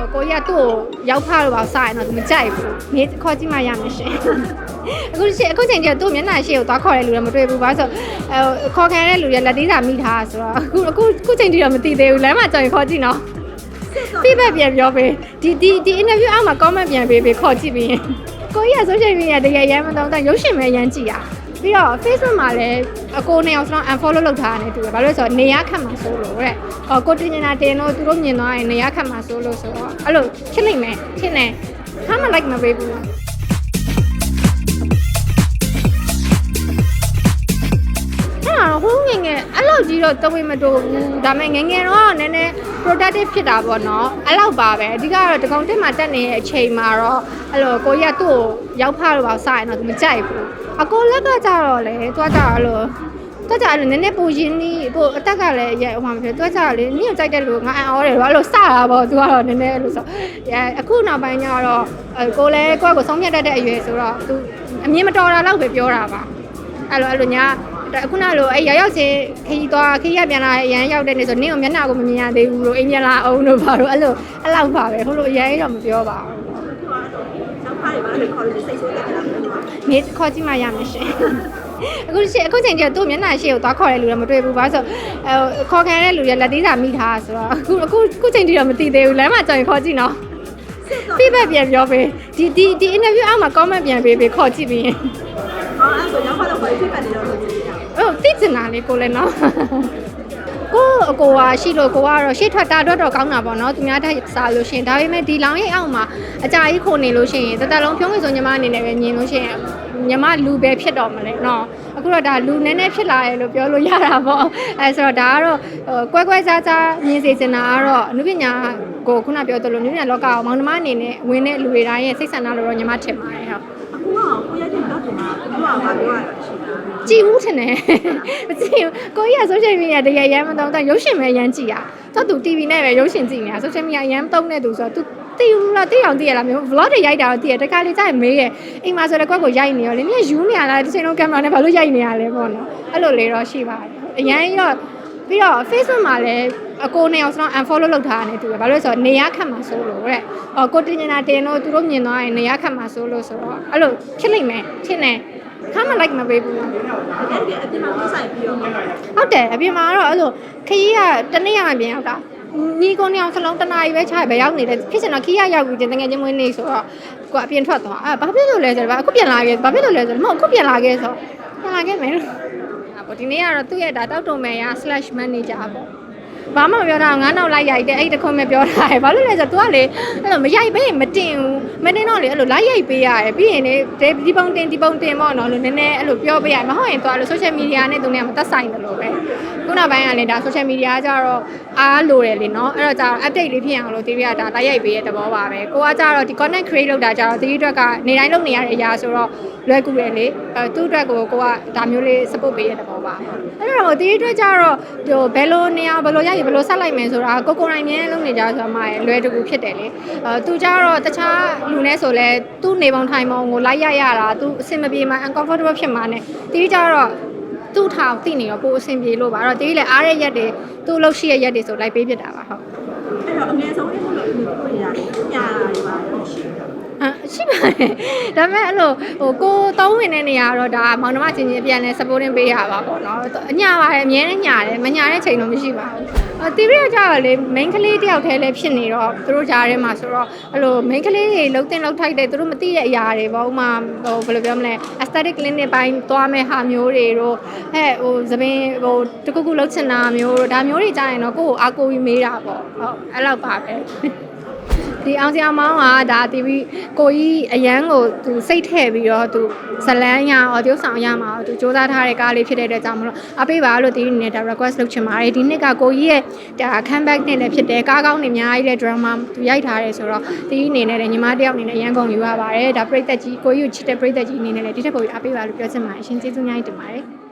လိုကိုကြီးကသူ့ကိုရောက်ဖလို့ပါစရင်တော့သူမကြိုက်ဘူးနေခေါ်ကြည့်မှရမယ်ရှင်အခုရှိအခုချိန်ကျတော့သူ့မျက်နှာရှိကိုသွားခေါ်တဲ့လူတွေမတွေ့ဘူးဘာလို့ဆိုအဲခေါ်ခံတဲ့လူတွေလက်သေးစာမိထားဆိုတော့အခုအခုအခုချိန်ထိတော့မသိသေးဘူးလမ်းမှာကြောင်ခေါ်ကြည့်နော် feedback ပြန်ပြောပေးဒီဒီဒီ interview အောက်မှာ comment ပြန်ပေးပေးခေါ်ကြည့်ပြီးရင်ကိုကြီးက social media တကယ်ရမ်းမတော့ရုပ်ရှင်ပဲရမ်းကြည့်ရ ပြီးတော့ Facebook မှာလည်းအကိုနေအောင်ကျွန်တော် unfollow လုပ်ထားရတယ်တူတယ်ဘာလို့လဲဆိုတော့နေရခတ်မှာဆိုလို့တဲ့ဟောကိုတင်နေတာတင်လို့သူတို့မြင်သွားရင်နေရခတ်မှာဆိုလို့ဆိုတော့အဲ့လိုဖြစ်နိုင်မယ်ဖြစ်နေဟာမ like မပေး လောက်ကြီးတော့တဝေမတိုးဘူးဒါပေမဲ့ငယ်ငယ်တော့နည်းနည်း productive ဖြစ်တာပေါ့နော်အဲ့လောက်ပါပဲအဓိကတော့တကောင်တက်မှာတက်နေတဲ့အချိန်မှာတော့အဲ့လိုကိုကြီးကသူ့ကိုရောက်ဖလို့ပါစရင်တော့သူမကြိုက်ဘူးအကိုလက်ကကြတော့လေသူကကြတော့အဲ့လိုတော့ကြအဲ့လိုနည်းနည်းပူရင်းနီးပို့အတက်ကလည်းရဲဟိုမှာမဖြစ်သူကကြလေနင့်ကိုကြိုက်တဲ့လူငါအံ့ဩတယ်ဘာလို့စတာပေါ့သူကတော့နည်းနည်းအဲ့လိုဆိုအဲအခုနောက်ပိုင်းကျတော့ကိုလည်းကိုယ့်ကိုဆုံးဖြတ်တတ်တဲ့အရွယ်ဆိုတော့သူအမြင်မတော်တာလောက်ပဲပြောတာပါအဲ့လိုအဲ့လိုညာ ဒါခုနလိုအဲ့ရောက်ရောက်ချင်းခရီးသွားခရီးရပြန်လာအရန်ရောက်တဲ့နေဆိုနင့်ကိုမျက်နှာကိုမမြင်ရသေးဘူးလို့အိမ်ပြန်လာအောင်လို့ပါတော့အဲ့လိုအဲ့လောက်ပါပဲဟိုလိုအရန်တော့မပြောပါဘူးကျောင်းဖားတွေဘာလို့ခေါ်လို့စိတ်ဆိုးတယ်လားမသိဘူးနေခေါ်ကြည့်မှရမယ်ရှင်အခုရှိအခုချိန်ကျတော့သူ့မျက်နှာရှိကိုသွားခေါ်တဲ့လူတွေမတွေ့ဘူးဘာလို့ဆိုအဲခေါ်ခံတဲ့လူတွေလက်သေးစာမိထားဆိုတော့အခုအခုအခုချိန်ထိတော့မသိသေးဘူးလမ်းမှာကြောင်ခေါ်ကြည့်နော် feedback ပြန်ပြောပေးဒီဒီဒီ interview အောက်မှာ comment ပြန်ပေးပေးခေါ်ကြည့်ပြီးရင်အော်အဲ့ဆိုကျောင်းဖားတော့ခေါ်ပြီးဖြစ်တယ်လို့ပြော ကြည့်ရအောင်ဟုတ်သိကျင်တာလေကိုလည်းနော်ကိုအကိုကရှိလို့ကိုကတော့ရှေ့ထွက်တာတော့တော့ကောင်းတာပေါ့နော်သူများတက်စားလို့ရှရင်ဒါပေမဲ့ဒီလောင်ရိပ်အောက်မှာအကြာကြီးခိုနေလို့ရှရင်တသက်လုံးဖြုံးဝင်ဆိုညီမအနေနဲ့ပဲမြင်လို့ရှရင်ညီမလူပဲဖြစ်တော့မလဲနော်အခုတော့ဒါလူနည်းနည်းဖြစ်လာတယ်လို့ပြောလို့ရတာပေါ့အဲဆိုတော့ဒါကတော့ဟိုကွဲကွဲခြားခြားမြင်စေချင်တာကတော့အနုပညာကိုခုနပြောသလိုအနုပညာလောကကိုမောင်နှမအနေနဲ့ဝင်တဲ့လူတွေတိုင်းရဲ့စိတ်ဆန္ဒလို့တော့ညီမထင်ပါတယ်ဟုတ် အခုကကိုရတဲ့တော့ဒီမှာသူကဘာပြောရတာရှိတာကြည်ဦးထင်တယ်မကြည့်ဘူးကိုကြီးက social media တကယ်ရမ်းမသုံးတော့ရုပ်ရှင်ပဲရမ်းကြည့်ရတော့သူ TV နဲ့ပဲရုပ်ရှင်ကြည့်နေတာ social media ရမ်းသုံးနေသူဆိုတော့ तू သိဘူးလားသိအောင်သိရလားမျိုး vlog တွေရိုက်တာတော့သိရတခါလေကြာရင်မေးရအိမ်မှာဆိုလည်းကွက်ကိုရိုက်နေရောလေနင်ကယူနေရလားဒီချိန်လုံးကင်မရာနဲ့ဘာလို့ရိုက်နေရလဲပေါ့နော်အဲ့လိုလေတော့ရှိပါတယ်အရန်ရောပြီးတော့ Facebook မှာလည်း အကိုနေအောင်ကျွန်တော် unfollow လုပ်ထားရတယ်တူတယ်ဘာလို့လဲဆိုတော့နေရခတ်မှာဆိုလို့တဲ့ဟောကိုတင်နေတာတင်လို့သူတို့မြင်သွားရင်နေရခတ်မှာဆိုလို့ဆိုတော့အဲ့လိုဖြစ်နိုင်မယ်ဖြစ်နေခါမ like မပေးဘူးတကယ်တကယ်အပြင်မှာကိုဆိုင်ပြီးတော့ဟုတ်တယ်အပြင်မှာကတော့အဲ့လိုခရီးကတနေ့ရမှပြန်ရောက်တာညီကုန်းနေအောင်စလုံးတနားရီပဲချရပဲရောက်နေတယ်ဖြစ်ချင်တော့ခီးရရောက်ပြီးတကယ်ချင်းမွေးနေဆိုတော့ကိုကအပြင်ထွက်သွားအဲဘာဖြစ်လို့လဲဆိုတော့အခုပြန်လာခဲ့ဘာဖြစ်လို့လဲဆိုတော့မဟုတ်အခုပြန်လာခဲ့ဆိုပြန်လာခဲ့မယ်လို့ပေါ့ဒီနေ့ကတော့သူ့ရဲ့ဒါတောက်တုံမယ်ရ slash manager ပေါ့ ဘာမှမပြောတာငါးနောက်လိုက်ရိုက်တယ်အဲ့တခွန်းပဲပြောတာရယ်ဘာလို့လဲဆိုတော့ तू ကလေအဲ့လိုမရိုက်ဘဲမတင်ဘူးမတင်တော့လေအဲ့လိုလိုက်ရိုက်ပေးရတယ်ပြီးရင်လေဒီပုံတင်ဒီပုံတင်ပေါ့နော်လို့နည်းနည်းအဲ့လိုပြောပေးရတယ်မဟုတ်ရင် तू အဲ့လို social media နဲ့သူနဲ့မသက်ဆိုင်တယ်လို့ပဲခုနောက်ပိုင်းကလည်းဒါ social media ကကြတော့အားလိုတယ်လေနော်အဲ့တော့ကြတော့ update လေးဖြစ်အောင်လို့ TV ကဒါလိုက်ရိုက်ပေးရဲ့သဘောပါပဲကိုကကြတော့ဒီ content create လုပ်တာကြတော့ TV အတွက်ကနေတိုင်းလုပ်နေရတဲ့အရာဆိုတော့လွယ်ကူတယ်လေအဲသူ့အတွက်ကိုကိုကဒါမျိုးလေး support ပေးရဲ့သဘော ပါအဲ့တော့ TV အတွက်ကြတော့ဟိုဘယ်လိုနေအောင်ဘယ်လိုရိုက်ရဘယ်လိုဆက်လိုက်မယ်ဆိုတာကိုကိုနိုင်မြဲလုပ်နေကြဆိုတော့မှလွယ်တကူဖြစ်တယ်လေအဲသူကြတော့တခြားလူနဲ့ဆိုလဲသူ့နေပုံထိုင်ပုံကိုလိုက်ရရတာသူအဆင်မပြေမှ uncomfortable ဖြစ်မှာ ਨੇ TV ကြတော့သူ့ထောင်သိနေတော့ပိုအဆင်ပြေလို့ပါအဲ့တော့တေးလည်းအားရရက်တွေသူ့လို့ရှိရရက်တွေဆိုလိုက်ပေးဖြစ်တာပါဟုတ်အဲ့တော့အငယ်ဆုံးလေးလို့ကိုရတယ်ညာတာတွေပါရှိတယ်အာ ရှိပါတယ်ဒါပေမဲ့အဲ့လိုဟိုကိုသုံးဝင်တဲ့နေရာကတော့ဒါမောင်နှမချင်းချင်းပြန်လဲ supporting ပေးရပါပေါ့နော်အညာပါတယ်အမြဲတမ်းညာတယ်မညာတဲ့ချိန်တော့မရှိပါဘူးအတီးရီကကြာတော့လေ main ကလေးတယောက်တည်းလည်းဖြစ်နေတော့သူတို့ကြားထဲမှာဆိုတော့အဲ့လို main ကလေးတွေလှုပ်တင်လှုပ်ထိုက်တဲ့သူတို့မသိတဲ့အရာတွေပေါ့ဥမာဟိုဘယ်လိုပြောမလဲ aesthetic clinic ဘိုင်းသွားမဲ့ဟာမျိုးတွေတို့ဟဲ့ဟိုသပင်ဟိုတခုခုလှုပ်ချင်တာမျိုးတို့ဒါမျိုးတွေကြားရင်တော့ကိုယ့်ကိုအားကိုးပြီးမေးတာပေါ့ဟုတ်အဲ့လောက်ပါပဲ ဒီအောင်စရာမောင်းကဒါတီဗီကိုကြီးအရန်ကိုသူစိတ်ထည့်ပြီးတော့သူဇလန်းရအော်ဒီဆောင်ရမှာသူစူးစမ်းထားတဲ့ကားလေးဖြစ်တဲ့အတွက်ကြောင့်မလို့အပေးပါလို့တီဗီနဲ့ဒါ request လုပ်ချင်ပါတယ်ဒီနှစ်ကကိုကြီးရဲ့ဒါ comeback နဲ့လည်းဖြစ်တယ်ကားကောင်းနေအများကြီးတဲ့ drama သူရိုက်ထားတယ်ဆိုတော့တီဗီအနေနဲ့လည်းညီမတယောက်အနေနဲ့အရန်ကုန်ယူရပါတယ်ဒါပရိသတ်ကြီးကိုကြီးကိုချစ်တဲ့ပရိသတ်ကြီးအနေနဲ့လည်းဒီထက်ပိုပြီးအပေးပါလို့ပြောချင်ပါတယ်ရှင်ကျေးဇူးများကြီးတင်ပါတယ်